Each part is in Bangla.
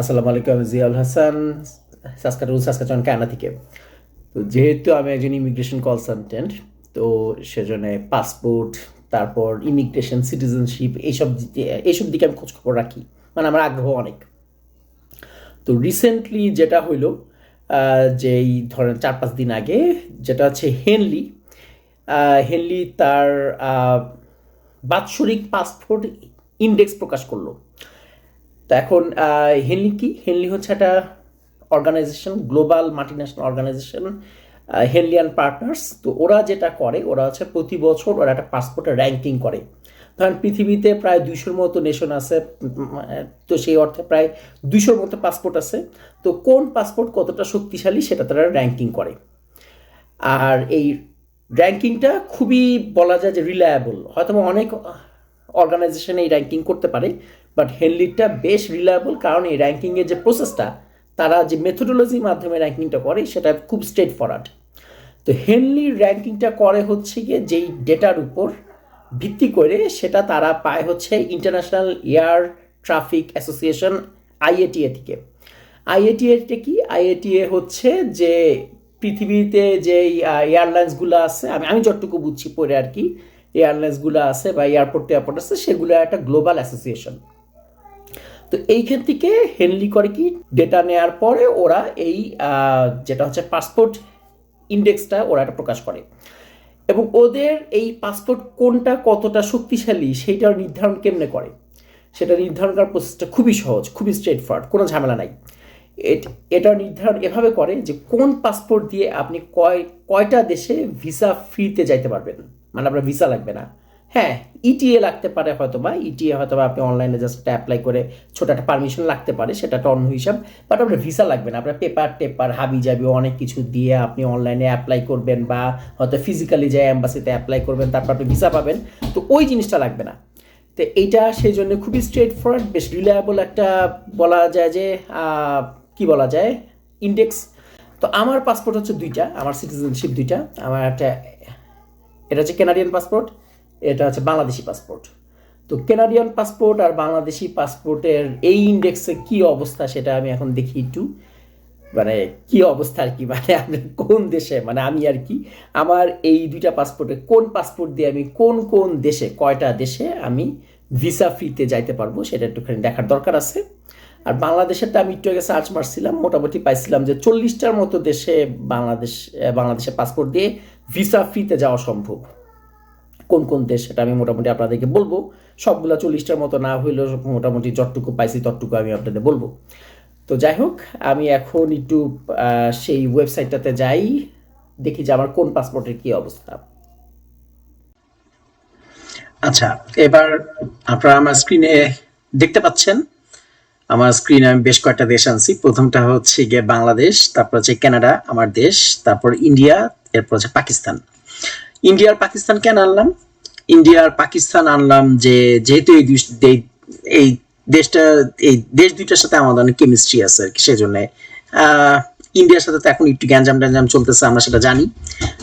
আসসালামু আলাইকুম আমি জিয়াউল হাসান সাসকাটুন সাসকাচন কানা থেকে তো যেহেতু আমি একজন ইমিগ্রেশন কনসালটেন্ট তো সেজন্য পাসপোর্ট তারপর ইমিগ্রেশন সিটিজেনশিপ এইসব এইসব দিকে আমি খোঁজ খবর রাখি। মানে আমার আগ্রহ অনেক। তো রিসেন্টলি যেটা হইল যে এই ধরেন চার পাঁচ দিন আগে, যেটা হচ্ছে হেনলি হেনলি তার বাৎসরিক পাসপোর্ট ইন্ডেক্স প্রকাশ করল। তো এখন হেনলি কি? হেনলি হচ্ছে একটা organization global multinational organization Henley and partners তো ওরা যেটা করে, ওরা হচ্ছে প্রতি বছর ওরা একটা পাসপোর্টের র্যাঙ্কিং করে। ধরেন পৃথিবীতে প্রায় দুইশোর মতো নেশন আছে তো সেই অর্থে প্রায় দুইশোর মতো পাসপোর্ট আছে। তো কোন পাসপোর্ট কতটা শক্তিশালী সেটা তারা র্যাঙ্কিং করে। আর এই র্যাঙ্কিংটা খুবই বলা যায় যে রিলায়েবল হয়তো অনেক অর্গানাইজেশন এই র্যাঙ্কিং করতে পারে বাট হেনলিটা বেশ রিলায়েবল কারণ এই র্যাঙ্কিংয়ের যে প্রসেসটা তারা যে মেথোডোলজির মাধ্যমে র্যাঙ্কিংটা করে, সেটা খুব স্ট্রেট ফরওয়ার্ড তো হেনলি র্যাঙ্কিংটা করে হচ্ছে গিয়ে যেই ডেটার উপর ভিত্তি করে সেটা তারা পায় হচ্ছে international air traffic association IATA থেকে। আইএটিএটা কি? আইএটিএ হচ্ছে যে পৃথিবীতে যে এয়ারলাইন্সগুলো আছে, আমি আমি যতটুকু বুঝছি পরে আর কি এয়ারলাইন্সগুলো আছে বা এয়ারপোর্ট এয়ারপোর্ট আছে, সেগুলো একটা গ্লোবাল অ্যাসোসিয়েশন তো এইখান থেকে হেনলি করে কি? ডেটা নেওয়ার পরে ওরা এই যেটা হচ্ছে পাসপোর্ট ইন্ডেক্সটা ওরা এটা প্রকাশ করে। এবং ওদের এই পাসপোর্ট কোনটা কতটা শক্তিশালী সেইটা নির্ধারণ কেমনে করে? সেটা নির্ধারণ করার প্রসেসটা খুবই সহজ, খুবই স্ট্রেট ফরওয়ার্ড কোনো ঝামেলা নাই। এটা নির্ধারণ এভাবে করে যে কোন পাসপোর্ট দিয়ে আপনি কয়, কয়টা দেশে ভিসা ফ্রিতে যাইতে পারবেন? মানে আপনার ভিসা লাগবে না। হ্যাঁ ইটিএ লাগতে পারে হয়তো বা ইটিএ হয়তো বা আপনি অনলাইনে জাস্ট একটা অ্যাপ্লাই করে ছোটো একটা পারমিশন লাগতে পারে, সেটা একটা অন্য হিসাব। বাট আপনার ভিসা লাগবে না। আপনার পেপার টেপার হাবি জাবি অনেক কিছু দিয়ে আপনি অনলাইনে অ্যাপ্লাই করবেন বা হয়তো ফিজিক্যালি যায় অ্যাম্বাসিতে অ্যাপ্লাই করবেন, তারপর আপনি ভিসা পাবেন। তো ওই জিনিসটা লাগবে না। তো এইটা সেই জন্য খুবই স্ট্রেট ফরওয়ার্ড বেশ রিলায়েবল একটা বলা যায় যে কি বলা যায়? ইন্ডেক্স তো আমার পাসপোর্ট হচ্ছে দুইটা, আমার সিটিজেনশিপ দুইটা, আমার একটা, এটা হচ্ছে কেনাডিয়ান পাসপোর্ট এটা হচ্ছে বাংলাদেশি পাসপোর্ট তো কেনাডিয়ান পাসপোর্ট আর বাংলাদেশি পাসপোর্টের এই ইন্ডেক্সে কি অবস্থা সেটা আমি এখন দেখি একটু। মানে কি অবস্থা আর কি মানে আমি কোন দেশে মানে আমি আর কি, আমার এই দুইটা পাসপোর্টে কোন পাসপোর্ট দিয়ে আমি কোন কোন দেশে, কয়টা দেশে আমি ভিসা ফ্রিতে যাইতে পারব সেটা একটুখানি দেখার দরকার আছে। আর বাংলাদেশেরটা আমি একটু আগে সার্চ মারছিলাম, মোটামুটি পাইছিলাম যে চল্লিশটার মতো দেশে বাংলাদেশ, বাংলাদেশে পাসপোর্ট দিয়ে ভিসা ফ্রিতে যাওয়া সম্ভব। কোন কোন দেশ, সেটা আমি মোটামুটি আপনাদেরকে বলব। সবগুলা চল্লিশটার মতো না হইলেও মোটামুটি যতটুকু পাইছি, ততটুকু আমি আপনাদের বলব। তো যাই হোক, আমি এখন একটু সেই ওয়েবসাইটটাতে যাই, দেখি যে আমার কোন পাসপোর্টের কি অবস্থা। আচ্ছা এবার আপনারা আমার স্ক্রিনে দেখতে পাচ্ছেন। আমার স্ক্রিনে আমি বেশ কয়েকটা দেশ আনছি। প্রথমটা হচ্ছে গিয়ে বাংলাদেশ, তারপর হচ্ছে কানাডা, আমার দেশ, তারপর ইন্ডিয়া, এরপর হচ্ছে পাকিস্তান। ইন্ডিয়া আর পাকিস্তান কেন আনলাম? ইন্ডিয়া আর পাকিস্তান আনলাম যে যেহেতু এই এই- দেশটা এই দেশ দুইটার সাথে আমাদের অনেক কেমিস্ট্রি আছে আর কি সেজন্য। আহ, ইন্ডিয়ার সাথে তো এখন একটু গ্যাঞ্জাম ট্যাঞ্জাম চলতেছে আমরা সেটা জানি।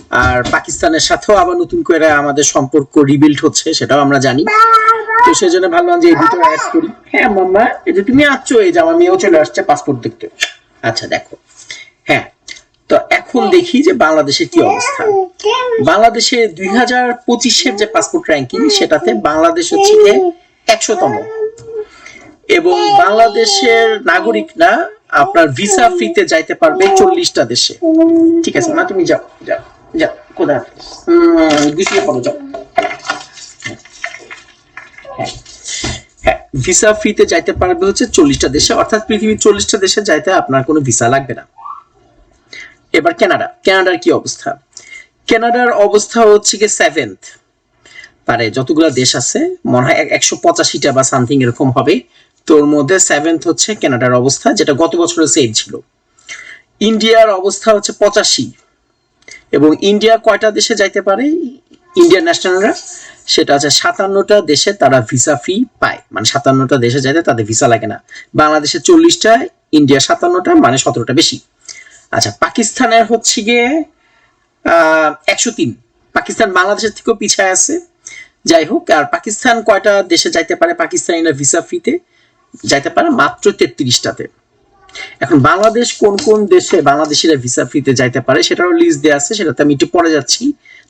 আর পাকিস্তানের সাথেও আবার নতুন করে আমাদের সম্পর্ক রিবিল্ড হচ্ছে সেটাও আমরা জানি। তো সেই জন্য ভাবলাম যে এই দুটো অ্যাড করি। হ্যাঁ মাম্মা এই যে তুমি আসছো এই যে আমার মেয়েও চলে আসছে পাসপোর্ট দেখতে। আচ্ছা দেখো। হ্যাঁ তো এখন দেখি যে বাংলাদেশের কি অবস্থা। বাংলাদেশে দুই হাজার পঁচিশের যে পাসপোর্ট র্যাঙ্কিং সেটাতে বাংলাদেশ হচ্ছে একশোতম। এবং বাংলাদেশের নাগরিকরা আপনার ভিসা ফ্রিতে যাইতে পারবে চল্লিশটা দেশে। ঠিক আছে, মা, তুমি যাও যাও যাও, কোথায়? গুছিয়ে পড়ো, যাও। হ্যাঁ হ্যাঁ ভিসা ফ্রিতে যাইতে পারবে হচ্ছে চল্লিশটা দেশে, অর্থাৎ পৃথিবীর চল্লিশটা দেশে যাইতে আপনার কোনো ভিসা লাগবে না। এবার কানাডা। কানাডার কি অবস্থা? কানাডার অবস্থা হচ্ছে কি সেভেন্থ মানে যতগুলো দেশ আছে, মনে হয় একশো পঁচাশিটা বা সামথিং এরকম হবে। তোর মধ্যে সেভেন্থ হচ্ছে কানাডার অবস্থা, যেটা গত বছরের সেম ছিল। ইন্ডিয়ার অবস্থা হচ্ছে পঁচাশি। এবং ইন্ডিয়া কয়টা দেশে যাইতে পারে? ইন্ডিয়ান ন্যাশনালরা সেটা হচ্ছে সাতান্নটা দেশে তারা ভিসা ফ্রি পায়। মানে সাতান্নটা দেশে যাইতে তাদের ভিসা লাগে না। বাংলাদেশে চল্লিশটা, ইন্ডিয়া সাতান্নটা মানে সতেরোটা বেশি। আচ্ছা পাকিস্তানের হচ্ছে গিয়ে একশো তিন। পাকিস্তান বাংলাদেশের থেকেও পিছায় আছে। যাই হোক, আর পাকিস্তান কয়টা দেশে যাইতে পারে? পাকিস্তানিরা ভিসা ফ্রিতে যাইতে পারে? মাত্র তেত্রিশটাতে। এখন বাংলাদেশ কোন কোন দেশে বাংলাদেশিরা ভিসা ফ্রিতে যাইতে পারে সেটারও লিস্ট দেওয়া আছে, সেটাতে আমি একটু পরে যাচ্ছি।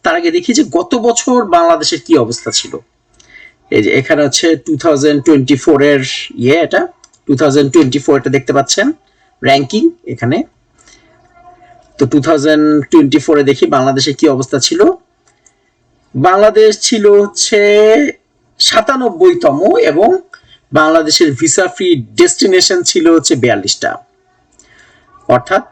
তার আগে দেখি যে গত বছর বাংলাদেশের কি অবস্থা ছিল। এই যে এখানে হচ্ছে টু থাউজেন্ড টোয়েন্টি ফোর এর ইয়ে এটা। টু থাউজেন্ড টোয়েন্টি ফোর এটা দেখতে পাচ্ছেন। র্যাঙ্কিং এখানে। তো টু থাউজেন্ড টোয়েন্টি ফোরে দেখি বাংলাদেশে কি অবস্থা ছিল। বাংলাদেশ ছিল হচ্ছে সাতানব্বইতম এবং বাংলাদেশের ভিসা ফ্রি ডেস্টিনেশন ছিল হচ্ছে বিয়াল্লিশটা। অর্থাৎ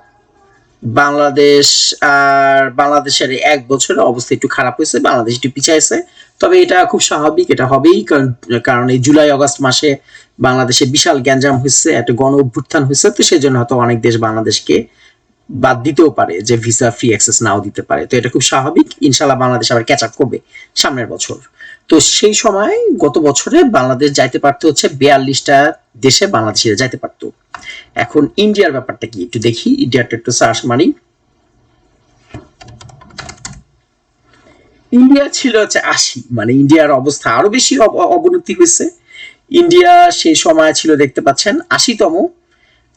বাংলাদেশ আর বাংলাদেশের এক বছরের অবস্থা একটু খারাপ হয়েছে, বাংলাদেশ একটু পিছাইছে। তবে এটা খুব স্বাভাবিক, এটা হবেই, কারণ কারণ এই জুলাই, আগস্ট মাসে বাংলাদেশে বিশাল গ্যাঞ্জাম হয়েছে একটা গণ অভ্যুত্থান হয়েছে, তো সেই জন্য হয়তো অনেক দেশ বাংলাদেশকে বাদ দিতেও পারে যে ভিসা ফ্রি অ্যাক্সেস নাও দিতে পারে। তো এটা খুব স্বাভাবিক। ইনশাল্লাহ বাংলাদেশ আবার ক্যাচ আপ করবে সামনের বছর। তো সেই সময় গত বছরে বাংলাদেশ যাইতে পারতো হচ্ছে বিয়াল্লিশটা দেশে বাংলাদেশিরা যাইতে পারতো। এখন ইন্ডিয়ার ব্যাপারটা কি? একটু দেখি। ইন্ডিয়াটা একটু সার্চ মারি। ইন্ডিয়া ছিল হচ্ছে আশি। মানে ইন্ডিয়ার অবস্থা আরও বেশি অব- অবনতি হয়েছে। ইন্ডিয়া সেই সময় ছিল, দেখতে পাচ্ছেন, আশিতম।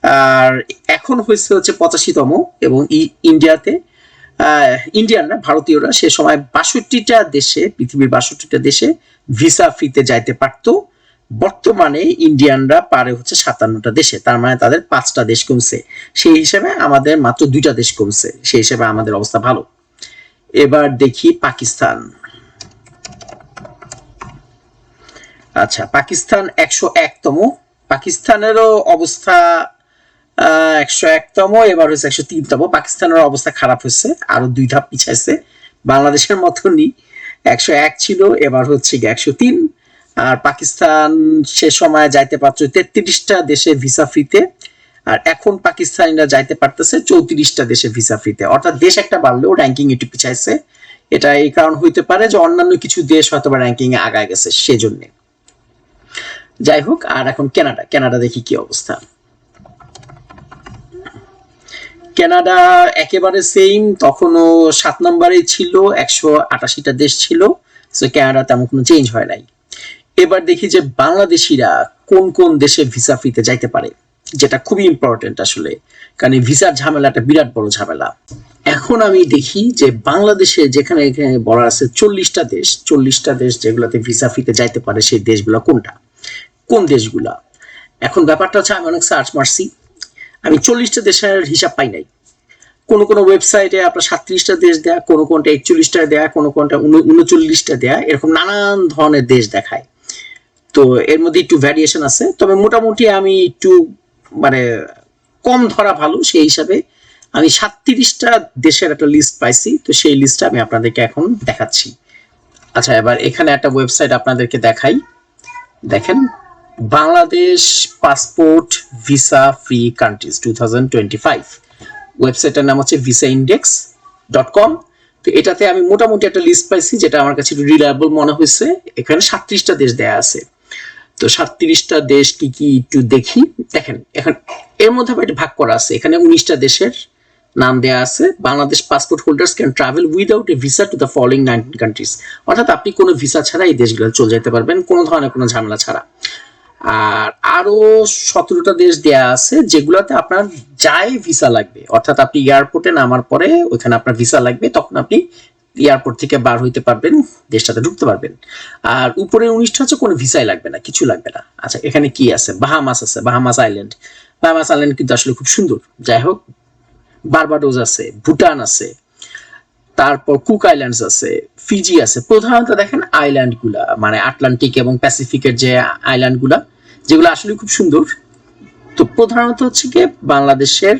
আর এখন হয়েছে হচ্ছে পঁচাশিতম এবং ইন্ডিয়াতে ইন্ডিয়ানরা ভারতীয়রা সে সময় বাষট্টিটা দেশে, পৃথিবীর বাষট্টিটা দেশে ভিসা ফ্রিতে যাইতে পারতো। বর্তমানে ইন্ডিয়ানরা পারে হচ্ছে সাতান্নটা দেশে, তার মানে তাদের পাঁচটা দেশ কমছে। সেই হিসাবে আমাদের মাত্র দুইটা দেশ কমছে, সেই হিসাবে আমাদের অবস্থা ভালো। এবার দেখি পাকিস্তান। আচ্ছা পাকিস্তান একশো একতম। পাকিস্তানেরও অবস্থা একশো একতম, এবার হচ্ছে একশো তিনতম। পাকিস্তানের অবস্থা খারাপ হয়েছে, আরও দুই ধাপ পিছাইছে। বাংলাদেশের মতনই একশো এক ছিল, এবার হচ্ছে একশো তিন। আর পাকিস্তান সে সময় যাইতে পারছে তেত্রিশটা দেশে ভিসা ফ্রিতে, আর এখন পাকিস্তানিরা যাইতে পারতেছে চৌত্রিশটা দেশে ভিসা ফ্রিতে। অর্থাৎ দেশ একটা বাড়লেও র্যাঙ্কিং একটু পিছাইছে। এটা এই কারণ হইতে পারে যে অন্যান্য কিছু দেশ হয়তো র্যাঙ্কিং এ আগায় গেছে, সেজন্য। যাই হোক, আর এখন কেনাডা কেনাডা দেখি কি অবস্থা। কানাডা একেবারে সেম তখনও সাত নম্বরে ছিল, একশো আটাশিটা দেশ ছিল সো কানাডা তেমন কোনো চেঞ্জ হয় নাই। এবার দেখি যে বাংলাদেশিরা কোন কোন দেশে ভিসা ফ্রিতে যাইতে পারে, যেটা খুবই ইম্পর্টেন্ট আসলে, কারণ ভিসার ঝামেলাটা বিরাট বড় ঝামেলা। এখন আমি দেখি যে বাংলাদেশে যেখানে এখানে বলা আছে চল্লিশটা দেশ চল্লিশটা দেশ যেগুলোতে ভিসা ফ্রিতে যাইতে পারে সেই দেশগুলো কোনটা? কোন দেশগুলা? এখন ব্যাপারটা হচ্ছে, আমি অনেক সার্চ মারছি আমি চল্লিশটা দেশের হিসাব পাই নাই। কোন কোন ওয়েবসাইটে আপনার সাতত্রিশটা দেশ দেয়া, কোনো কোনটা একচল্লিশটা দেয়া, কোনো কোনটা উন- উনচল্লিশটা দেয়া, এরকম নানান ধরনের দেশ দেখায়। তো এর মধ্যে একটু ভ্যারিয়েশন আছে। তবে মোটামুটি আমি একটু মানে কম ধরা ভালো সেই হিসাবে আমি সাতত্রিশটা দেশের একটা লিস্ট পাইছি। তো সেই লিস্টটা আমি আপনাদেরকে এখন দেখাচ্ছি। আচ্ছা এবার এখানে একটা ওয়েবসাইট আপনাদেরকে দেখাই। দেখেন। Bangladesh passport visa free countries two thousand ওয়েবসাইটের নাম হচ্ছে ভিসা ইন্ডেক্স ডট কম তো এটাতে আমি মোটামুটি একটা লিস্ট পাইছি যেটা আমার কাছে একটু রিলায়েবল মনে হয়েছে। এখানে সাতত্রিশটা দেশ দেয়া আছে। তো সাতত্রিশটা দেশ কি কি একটু দেখি। দেখেন, এখন এর মধ্যে আবার ভাগ করা আছে। এখানে উনিশটা দেশের নাম দেয়া আছে। Bangladesh passport holders can travel without a visa to the following nineteen countries অর্থাৎ আপনি কোনো ভিসা ছাড়া এই দেশগুলো চলে যেতে পারবেন, কোনো ধরনের কোনো ঝামেলা ছাড়া। আর আরও সতেরোটা দেশ দেয়া আছে যেগুলোতে আপনার যাই ভিসা লাগবে, অর্থাৎ আপনি এয়ারপোর্টে নামার পরে ওইখানে আপনার ভিসা লাগবে, তখন আপনি এয়ারপোর্ট থেকে বার হইতে পারবেন, দেশটাতে ঢুকতে পারবেন। আর উপরে উনিশটা হচ্ছে কোনো ভিসাই লাগবে না, কিছু লাগবে না। আচ্ছা এখানে কি আছে? বাহামাস আছে, বাহামাস আইল্যান্ড। বাহামাস আইল্যান্ড কিন্তু আসলে খুব সুন্দর। যাই হোক বারবাডোজ আছে, ভুটান আছে, তারপর কুক আইল্যান্ডস আছে ফিজি আছে। প্রধানত দেখেন আইল্যান্ডগুলা মানে আটলান্টিক এবং প্যাসিফিকের যে আইল্যান্ডগুলা, যেগুলো আসলে খুব সুন্দর। তো প্রধানত হচ্ছে কি বাংলাদেশের,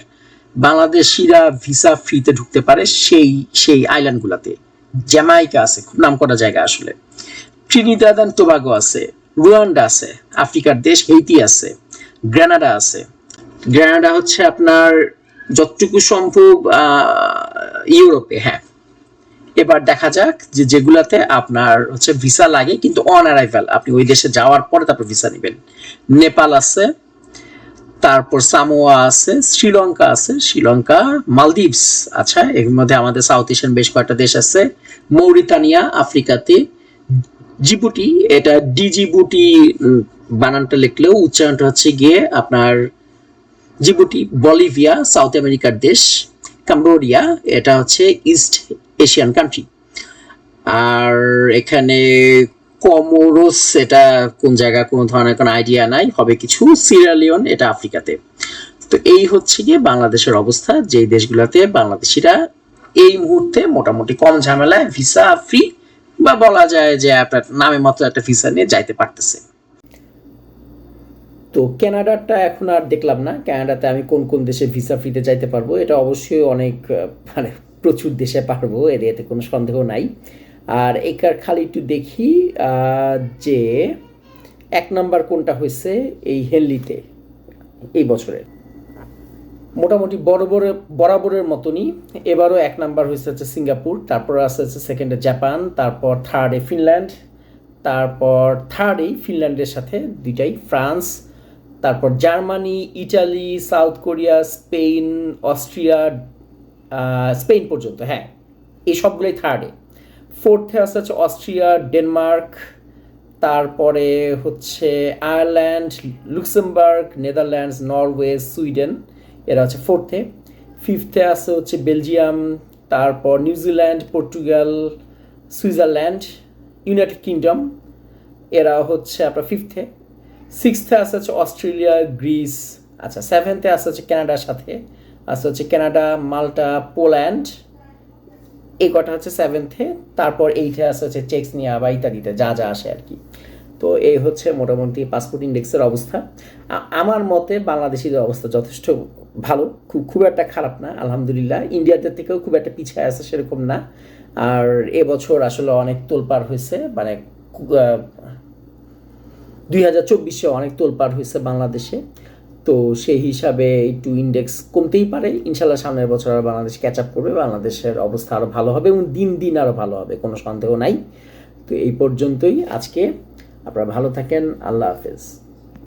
বাংলাদেশিরা ভিসা ফ্রিতে ঢুকতে পারে সেই সেই আইল্যান্ড গুলাতে। জ্যামাইকা আছে, খুব নাম করা জায়গা আসলে। ট্রিনিদাদ অ্যান্ড টোবাগো আছে রুয়ান্ডা আছে, আফ্রিকার দেশ হেইতি আছে গ্রানাডা আছে। গ্রানাডা হচ্ছে আপনার যতটুকু সম্ভব ইউরোপে হ্যাঁ। এবার দেখা যাক যে যেগুলাতে আপনার হচ্ছে ভিসা লাগে, কিন্তু অন অ্যারাইভাল আপনি ওই দেশে যাওয়ার পরে তারপর ভিসা নেবেন। নেপাল আছে, তারপর সামোয়া আছে, শ্রীলঙ্কা আছে, শ্রীলঙ্কা, মালদ্বীপস আচ্ছা এর মধ্যে আমাদের সাউথ এশিয়ান বেশ কয়েকটা দেশ আছে, মৌরিতানিয়া, আফ্রিকাতে, জিবুটি, এটা ডিজিবুটি বানানটা লিখলেও উচ্চারণটা হচ্ছে গিয়ে আপনার জিবুটি, বলিভিয়া সাউথ আমেরিকার দেশ কাম্বোডিয়া এটা হচ্ছে ইস্ট এশিয়ান কান্ট্রি আর এখানে কমোরোস এটা কোন জায়গা, কোন ধরনের কোনো আইডিয়া নাই, হবে কিছু সিরালিয়ন এটা আফ্রিকাতে। তো এই হচ্ছে গিয়ে বাংলাদেশের অবস্থা, যেই দেশগুলোতে বাংলাদেশিরা এই মুহূর্তে মোটামুটি কম ঝামেলায় ভিসা ফ্রি বা বলা যায় যে আপনার নামে মাত্র একটা ভিসা নিয়ে যাইতে পারতেছে। তো কানাডাটা এখন আর দেখলাম না। কানাডাতে আমি কোন কোন দেশে ভিসা ফ্রিতে যাইতে পারব, এটা অবশ্যই অনেক মানে প্রচুর দেশে পারব, এর এতে কোনো সন্দেহ নাই। আর একার খালি একটু দেখি যে এক নাম্বার কোনটা হয়েছে এই হেনলিতে এই বছরের। মোটামুটি বড় বড়, বরাবরের মতনই। এবারও এক নাম্বার হয়েছে হচ্ছে সিঙ্গাপুর, তারপর আছে হচ্ছে সেকেন্ডে জাপান, তারপর থার্ডে ফিনল্যান্ড, তারপর থার্ডেই ফিনল্যান্ডের সাথে দুইটাই, ফ্রান্স, তারপর Germany, Italy, South Korea, Spain, Austria Spain পর্যন্ত হ্যাঁ এই সবগুলোই থার্ডে ফোর্থে আছে হচ্ছে অস্ট্রিয়া, ডেনমার্ক, তারপরে হচ্ছে Ireland, Luxembourg, Netherlands, Norway, Sweden, এরা হচ্ছে ফোর্থে ফিফথে আছে হচ্ছে বেলজিয়াম, তারপর New Zealand Portugal, Switzerland, United Kingdom, এরা হচ্ছে আপনার ফিফথে সিক্সথে আছে হচ্ছে অস্ট্রেলিয়া, গ্রিস আচ্ছা সেভেন্থে আছে হচ্ছে কানাডার সাথে। আছে হচ্ছে কানাডা, মাল্টা, পোল্যান্ড, এই কটা হচ্ছে সেভেন্থে তারপর এইটে আছে হচ্ছে চেক্সনিয়া বা ইত্যাদিতে, যা যা আসে আর কি। তো এই হচ্ছে মোটামুটি পাসপোর্ট ইন্ডেক্সের অবস্থা। আমার মতে বাংলাদেশিদের অবস্থা যথেষ্ট ভালো, খুব খুব একটা খারাপ না, আলহামদুলিল্লাহ। ইন্ডিয়াদের থেকেও খুব একটা পিছিয়ে আছে সেরকম না। আর এবছর আসলে অনেক তোলপাড় হয়েছে মানে দুই হাজার চব্বিশে অনেক তোলপাড় হয়েছে বাংলাদেশে। তো সেই হিসাবে একটু ইন্ডেক্স কমতেই পারে। ইনশাল্লাহ সামনের বছর আর বাংলাদেশ ক্যাচ আপ করবে, বাংলাদেশের অবস্থা আরও ভালো হবে এবং দিন দিন আরও ভালো হবে, কোনো সন্দেহ নাই। তো এই পর্যন্তই আজকে। আপনারা ভালো থাকেন, আল্লাহ হাফেজ।